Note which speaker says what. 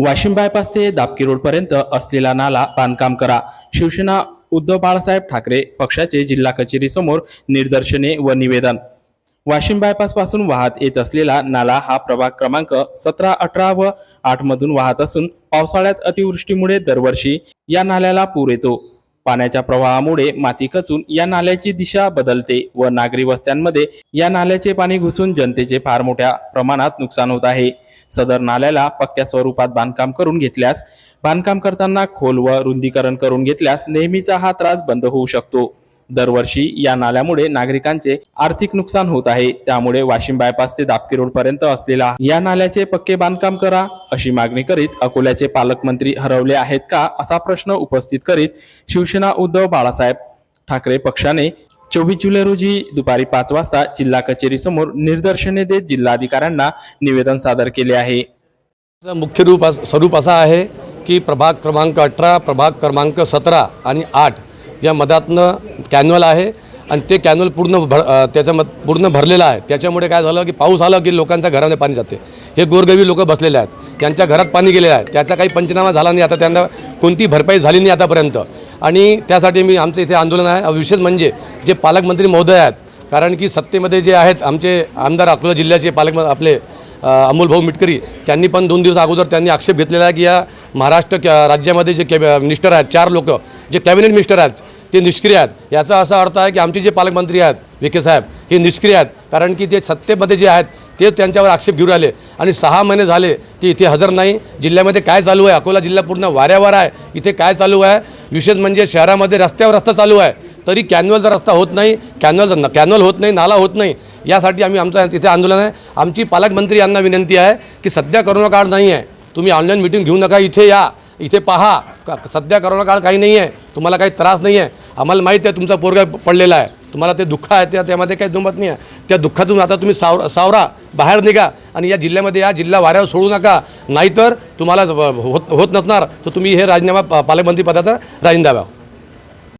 Speaker 1: Washim bypass ते दापकी रोडपर्यंत असलेला नाला बांधकाम करा. शिवसेना उद्धव बाळासाहेब ठाकरे पक्षाचे जिल्हा कचेरी समोर निदर्शने व निवेदन. वाशिम बायपासपासून वाहत येत असलेला नाला हा प्रभाग क्रमांक सतरा अठरा व आठ मधून वाहत असून पावसाळ्यात अतिवृष्टीमुळे दरवर्षी या नाल्याला पूर येतो. पाण्याच्या प्रवाहामुळे माती खचून या नाल्याची दिशा बदलते व नागरी वस्त्यांमध्ये या नाल्याचे पाणी घुसून जनतेचे फार मोठ्या प्रमाणात नुकसान होत आहे. सदर नाल्याला पक्क्या स्वरूपात बांधकाम करून घेतल्यास बांधकाम करताना खोल व रुंदीकरण करून घेतल्यास नेहमीचा हा त्रास बंद होऊ शकतो. दरवर्षी या नाल्यामुळे नागरिकांचे आर्थिक नुकसान होत आहे. त्यामुळे वाशिम बायपास ते दापकी रोड पर्यंत असलेला या नाल्याचे पक्के बांधकाम करा अशी मागणी करीत अकोल्याचे पालकमंत्री हरवले आहेत का असा प्रश्न उपस्थित करीत शिवसेना उद्धव बाळासाहेब ठाकरे पक्षाने चोवीस जुलै रोजी दुपारी पाच वाजता जिल्हा कचेरी समोर निदर्शने देत जिल्हाधिकाऱ्यांना निवेदन सादर केले आहे.
Speaker 2: मुख्य रूप अस- स्वरूप असा आहे की प्रभाग क्रमांक अठरा प्रभाग क्रमांक सतरा आणि आठ या मधातनं कॅन्वल आहे आणि ते कॅन्युअल पूर्ण भर त्याच्या त्याचं मत पूर्ण भरलेलं आहे. त्याच्यामुळे काय झालं की पाऊस आला की लोकांच्या घरामध्ये पाणी जाते. हे गोरगरीब लोक बसलेले आहेत. त्यांच्या घरात पाणी गेलेलं आहे. त्याचा काही पंचनामा झाला नाही. आता त्यांना कोणती भरपाई झाली नाही आतापर्यंत. आणि त्यासाठी मी आमचं इथे आंदोलन आहे. विशेष म्हणजे जे पालकमंत्री महोदय आहेत कारण की सत्तेमध्ये जे आहेत आमचे आमदार अकोला जिल्ह्याचे पालक आपले अमोलभाऊ अमोल भाऊ मिटकरी त्यांनी पण दोन दिवस अगोदर त्यांनी आक्षेप घेतलेला आहे की या महाराष्ट्र राज्यामध्ये जे कॅब मिनिस्टर आहेत चार लोक जे कॅबिनेट मिनिस्टर आहेत ते निष्क्रिय आहेत. याचा असा अर्थ आहे की आमचे जे पालकमंत्री आहेत विखे साहेब हे निष्क्रिय आहेत. कारण की ते सत्तेमध्ये जे आहेत ते त्यांच्यावर आक्षेप घेऊन राहिले. आणि सहा महिने झाले ते इथे हजर नाही. जिल्ह्यामध्ये काय चालू आहे? अकोला जिल्हा पूर्ण वाऱ्यावर आहे. इथे काय चालू आहे? विशेष म्हणजे शहरामध्ये रस्त्यावर रस्ता चालू आहे. तरी कॅन्युअलचा रस्ता होत नाही. कॅन्युअल कॅन्युअल होत नाही नाला होत नाही. यासाठी आम्ही आमचं इथे आंदोलन आहे. आमची पालकमंत्री यांना विनंती आहे की सध्या करोना काळ नाही आहे. तुम्ही ऑनलाईन मिटिंग घेऊ नका. इथे या. इथे पहा. का सध्या करोना काळ काही नाही आहे. तुम्हाला काही त्रास नाही आहे. आम्हाला माहीत आहे तुमचा पोरगा पडलेला आहे. तुम्हाला ते दुःख आहे त्या त्यामध्ये काही दुमत नाही आहे. त्या दुःखातून आता तुम्ही सावर सावरा बाहेर निघा आणि या जिल्ह्यामध्ये या जिल्हा वाऱ्यावर सोडू नका. नाहीतर तुम्हाला होत होत नसणार. तर तुम्ही हे राजीनामा पा- पालकमंत्री पदाचा राजीनामा द्यावा